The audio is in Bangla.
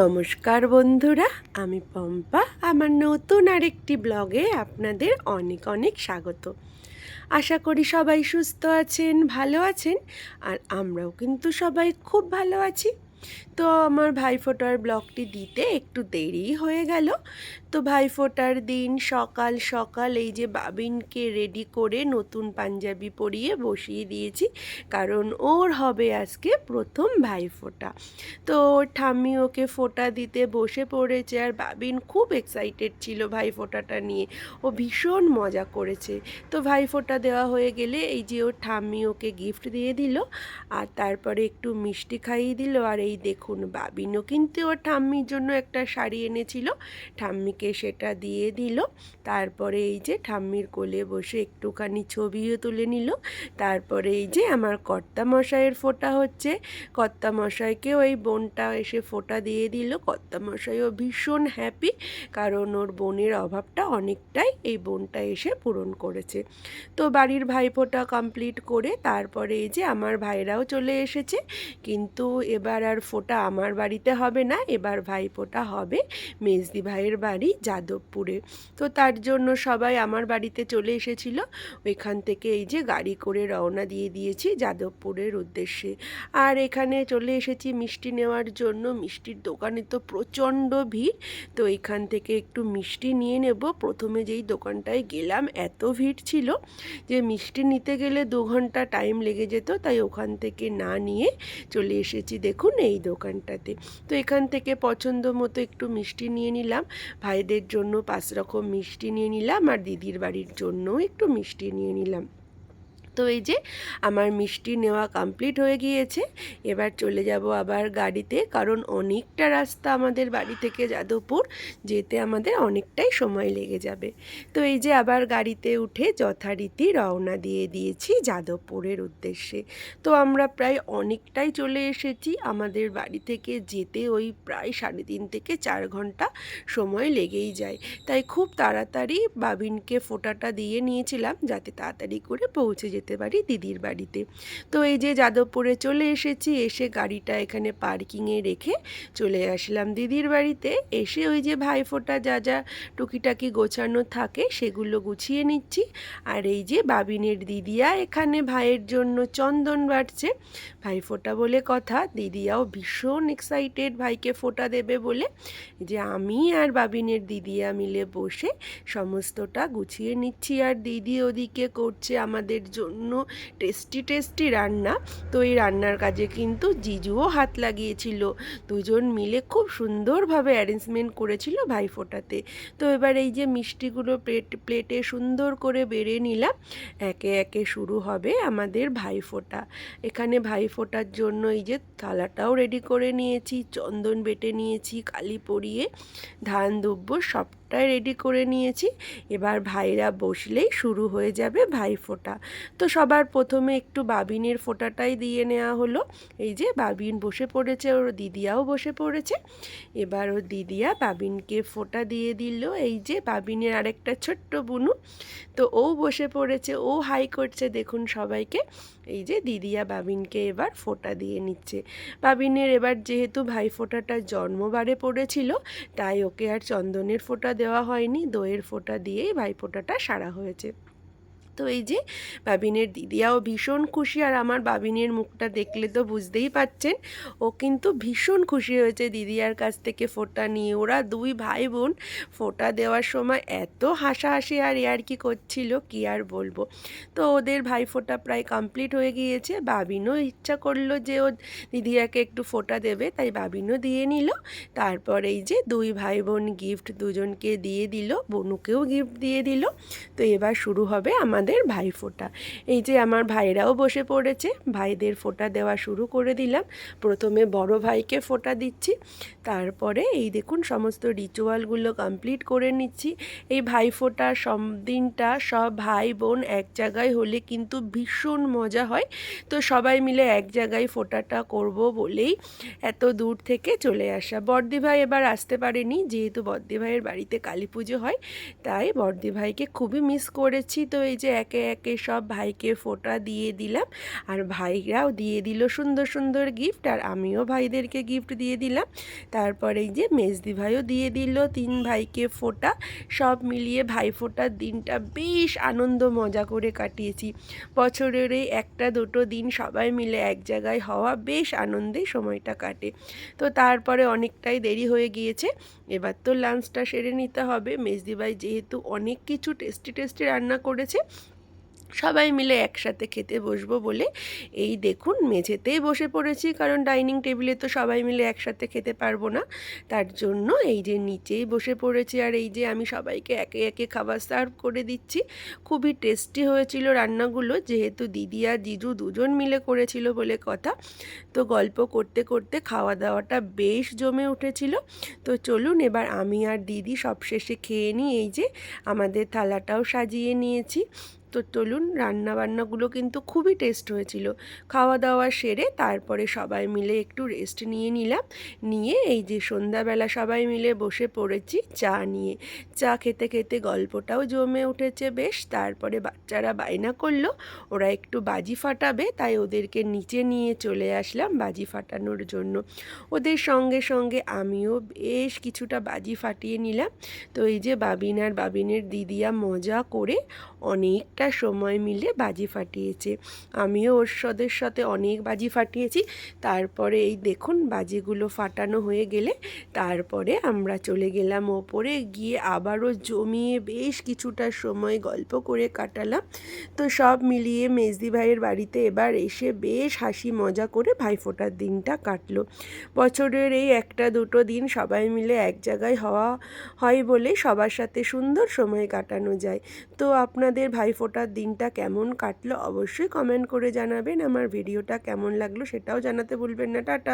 নমস্কার বন্ধুরা, আমি পম্পা। আমার নতুন আরেকটি ব্লগে আপনাদের অনেক অনেক স্বাগত। আশা করি সবাই সুস্থ আছেন, ভালো আছেন, আর আমরাও কিন্তু সবাই খুব ভালো আছি। তো আমার ভাইফোঁটার ব্লগটি দিতে একটু দেরি হয়ে গেল তো ভাইফোঁটার দিন সকাল সকাল এই যে বাবিনকে রেডি করে নতুন পাঞ্জাবি পরিয়ে বসিয়ে দিয়েছি, কারণ ওর হবে আজকে প্রথম ভাইফোঁটা। তো ঠাম্মি ওকে ফোঁটা দিতে বসে পড়েছে আর বাবিন খুব এক্সাইটেড ছিল ভাইফোঁটাটা নিয়ে। ও ভীষণ মজা করেছে। তো ভাইফোঁটা দেওয়া হয়ে গেলে এই যে ওর ঠাম্মি ওকে গিফট দিয়ে দিল, আর তারপরে একটু মিষ্টি খাইয়ে দিল। আর এই দেখুন, বাবিনও কিন্তু ওর ঠাম্মির জন্য একটা শাড়ি এনেছিল। ঠাম্মিকে সেটা দিয়ে দিল। তারপরে এই যে ঠাম্মির কোলে বসে একটুখানি ছবিও তুলে নিল। তারপরে এই যে আমার কর্তা মশাইয়ের ফোঁটা হচ্ছে। কর্তা মশাইকে ওই বোনটা এসে ফোঁটা দিয়ে দিল। কর্তা মশাইও ভীষণ হ্যাপি কারণ ওর বোনের অভাবটা অনেকটাই এই বোনটা এসে পূরণ করেছে। তো বাড়ির ভাইফোঁটা কমপ্লিট করে তারপরে এই যে আমার ভাইরাও চলে এসেছে। কিন্তু এবার আর ফোঁটা আমার বাড়িতে হবে না। এবার ভাইফোঁটা হবে মেজদি ভাইয়ের বাড়ি। যাদবপুরে। তো তার জন্য সবাই আমার বাড়িতে চলে এসেছিল। ওইখান থেকে এই যে গাড়ি করে রওনা দিয়ে দিয়েছি যাদবপুরের উদ্দেশ্যে। আর এখানে চলে এসেছি মিষ্টি নেওয়ার জন্য। মিষ্টির দোকানে তো প্রচণ্ড ভিড়। তো এখান থেকে একটু মিষ্টি নিয়ে নেব। প্রথমে যেই দোকানটায় গেলাম, এত ভিড় ছিল যে মিষ্টি নিতে গেলে দু ঘণ্টা টাইম লেগে যেত। তাই ওখান থেকে না নিয়ে চলে এসেছি। দেখুন এই দোকানটাতে। তো এখান থেকে পছন্দ মতো একটু মিষ্টি নিয়ে নিলাম। ভাইদের জন্য পাঁচ রকম মিষ্টি নিয়ে নিলাম আর দিদির বাড়ির জন্য একটু মিষ্টি নিয়ে নিলাম। তো এই যে আমার মিষ্টি নেওয়া কমপ্লিট হয়ে গিয়েছে। এবার চলে যাব আবার গাড়িতে, কারণ অনেকটা রাস্তা আমাদের বাড়ি থেকে যাদবপুর, যেতে আমাদের অনেকটাই সময় লেগে যাবে। তো এই যে আবার গাড়িতে উঠে যথারীতি রওনা দিয়ে দিয়েছি যাদবপুরের উদ্দেশ্যে। তো আমরা প্রায় অনেকটাই চলে এসেছি আমাদের বাড়ি থেকে যেতে ওই প্রায় সাড়ে তিন থেকে চার ঘণ্টা সময় লেগেই যায়। তাই খুব তাড়াতাড়ি বাবিনকে ফোটাটা দিয়ে নিয়েছিলাম যাতে তাড়াতাড়ি করে পৌঁছে যেতে পারি দিদির বাড়িতে। তো এই যে যাদবপুরে চলে এসেছি, এসে গাড়িটা এখানে পার্কিংয়ে রেখে চলে আসলাম দিদির বাড়িতে। এসে ওই যে ভাইফোঁটা যা যা টুকিটাকি গোছানো থাকে সেগুলো গুছিয়ে নিচ্ছি। আর এই যে বাবিনের দিদিয়া এখানে ভাইয়ের জন্য চন্দন বাটছে। ভাইফোঁটা বলে কথা, দিদিয়াও ভীষণ এক্সাইটেড ভাইকে ফোঁটা দেবে বলে। যে আমি আর বাবিনের দিদিয়া মিলে বসে সমস্তটা গুছিয়ে নিচ্ছি। আর দিদি ওদিকে করছে আমাদের জন্য টেস্টি টেস্টি রান্না। তো এই রান্নার কাজে কিন্তু জিজুও হাত লাগিয়েছিল। দুজন মিলে খুব সুন্দরভাবে অ্যারেঞ্জমেন্ট করেছিল ভাইফোঁটাতে। তো এবার এই যে মিষ্টিগুলো প্লেট, প্লেটে সুন্দর করে বেড়ে নিলাম, একে একে শুরু হবে আমাদের ভাইফোঁটা। এখানে ভাইফোঁটার জন্য এই যে থালাটাও রেডি করে নিয়েছি, চন্দন বেটে নিয়েছি, কালি পরিয়ে, ধান দুব্বো সবটাই রেডি করে নিয়েছি। এবার ভাইরা বসলেই শুরু হয়ে যাবে ভাই ভাইফোঁটা তো সবার প্রথমে একটু বাবিনের ফোঁটাটাই দিয়ে নেওয়া হলো। এই যে বাবিন বসে পড়েছে, ওর দিদিয়াও বসে পড়েছে। এবার ওর দিদিয়া বাবিনকে ফোঁটা দিয়ে দিল। এই যে বাবিনের আরেকটা ছোট্ট বুনু। তো ও বসে পড়েছে, ও হাই করছে দেখুন সবাইকে। এই যে দিদিয়া বাবিনকে এবার ফোঁটা দিয়ে নিচ্ছে। বাবিনের এবার যেহেতু ভাই ফোঁটাটা জন্মবারে পড়েছিল, তাই ওকে আর চন্দনের ফোঁটা দেওয়া হয়নি, দইয়ের ফোঁটা দিয়েই ভাই ফোঁটাটা সারা হয়েছে। তো এই যে বাবিনের দিদিয়াও ভীষণ খুশি আর আমার বাবিনের মুখটা দেখলে তো বুঝতেই পাচ্ছেন। ও কিন্তু ভীষণ খুশি হয়েছে দিদিয়ার কাছ থেকে ফোঁটা নিয়ে। ওরা দুই ভাই বোন ফোঁটা দেওয়ার সময় এত হাসাহাসি আর ইয়ার্কি করছিল, কি আর বলব? তো ওদের ভাই ফোঁটা প্রায় কমপ্লিট হয়ে গিয়েছে। বাবিনও ইচ্ছা করল যে ও দিদিয়াকে একটু ফোটা দেবে, তাই বাবিনও দিয়ে নিল। তারপর এই যে দুই ভাই বোন গিফট দুজনকে দিয়ে দিল, বনুকেও গিফট দিয়ে দিল। তো এবার শুরু হবে আমাদের ভাই ভাইফোঁটা এই যে আমার ভাইরাও বসে পড়েছে, ভাইদের ফোঁটা দেওয়া শুরু করে দিলাম। প্রথমে বড় ভাইকে ফোঁটা দিচ্ছি, তারপরে এই দেখুন সমস্ত রিচুয়ালগুলো কমপ্লিট করে নিচ্ছি। এই ভাইফোঁটা সব দিনটা সব ভাই বোন এক জায়গায় হলে কিন্তু ভীষণ মজা হয়। তো সবাই মিলে এক জায়গায় ফোঁটাটা করব বলেই এত দূর থেকে চলে আসা। বর্দি ভাই এবার আসতে পারেনি, যেহেতু বর্দি ভাইয়ের বাড়িতে কালী পুজো হয়, তাই বর্দি ভাইকে খুবই মিস করেছি। তো এই যে একে একে সব ভাইকে ফোঁটা দিয়ে দিলাম। আর ভাইরাও দিয়ে দিল সুন্দর সুন্দর গিফট আর আমিও ভাইদেরকে গিফট দিয়ে দিলাম। তারপরে এই যে মেজদি ভাইও দিয়ে দিল তিন ভাইকে ফোঁটা। সব মিলিয়ে ভাই ফোঁটার দিনটা বেশ আনন্দ মজা করে কাটিয়েছি। বছরের এই একটা দুটো দিন সবাই মিলে এক জায়গায় হওয়া বেশ আনন্দে সময়টা কাটে। তো তারপরে অনেকটাই দেরি হয়ে গিয়েছে। এবার তো লাঞ্চটা সেরে নিতে হবে। মেজদিভাই যেহেতু অনেক কিছু টেস্টি টেস্টি রান্না করেছে সবাই মিলে একসাথে খেতে বসবো বলে। এই দেখুন, মেঝেতেই বসে পড়েছি, কারণ ডাইনিং টেবিলে তো সবাই মিলে একসাথে খেতে পারব না। তার জন্য এই যে নিচেই বসে পড়েছি, আর এই যে আমি সবাইকে একে একে খাবার সার্ভ করে দিচ্ছি। খুবই টেস্টি হয়েছিল রান্নাগুলো, যেহেতু দিদি আর জিজু দুজন মিলে করেছিল বলে কথা। তো গল্প করতে করতে খাওয়া দাওয়াটা বেশ জমে উঠেছিল। তো চলুন, এবার আমি আর দিদি সবশেষে খেয়ে নিই, এই যে আমাদের থালাটাও সাজিয়ে নিয়েছি। তো চলুন রান্না বান্নাগুলো কিন্তু খুবই টেস্ট হয়েছিল। খাওয়া দাওয়া সেরে তারপরে সবাই মিলে একটু রেস্ট নিয়ে নিলাম। নিয়ে এই যে সন্ধ্যাবেলা সবাই মিলে বসে পড়েছি চা নিয়ে। চা খেতে খেতে গল্পটাও জমে উঠেছে বেশ। তারপরে বাচ্চারা বায়না করল, ওরা একটু বাজি ফাটাবে, তাই ওদেরকে নিচে নিয়ে চলে আসলাম বাজি ফাটানোর জন্য। ওদের সঙ্গে সঙ্গে আমিও বেশ কিছুটা বাজি ফাটিয়ে নিলাম। তো এই যে বাবিন আর বাবিনের দিদিয়া মজা করে অনেকটা সময় মিলে বাজি ফাটিয়েছে। আমিও ওর সদের সাথে অনেক বাজি ফাটিয়েছি। তারপরে এই দেখুন বাজিগুলো ফাটানো হয়ে গেলে তারপরে আমরা চলে গেলাম ওপরে। গিয়ে আবারও জমিয়ে বেশ কিছুটা সময় গল্প করে কাটালাম। তো সব মিলিয়ে মেজদি ভাইয়ের বাড়িতে এবার এসে বেশ হাসি মজা করে ভাইফোঁটার দিনটা কাটলো। বছরের এই একটা দুটো দিন সবাই মিলে এক জায়গায় হওয়া হয় বলে সবার সাথে সুন্দর সময় কাটানো যায়। তো আপনাদের ভাইফোঁটার দিনটা কেমন কাটলো অবশ্যই কমেন্ট করে জানাবেন। আমার ভিডিওটা কেমন লাগল সেটাও জানাতে ভুলবেন না। টাটা।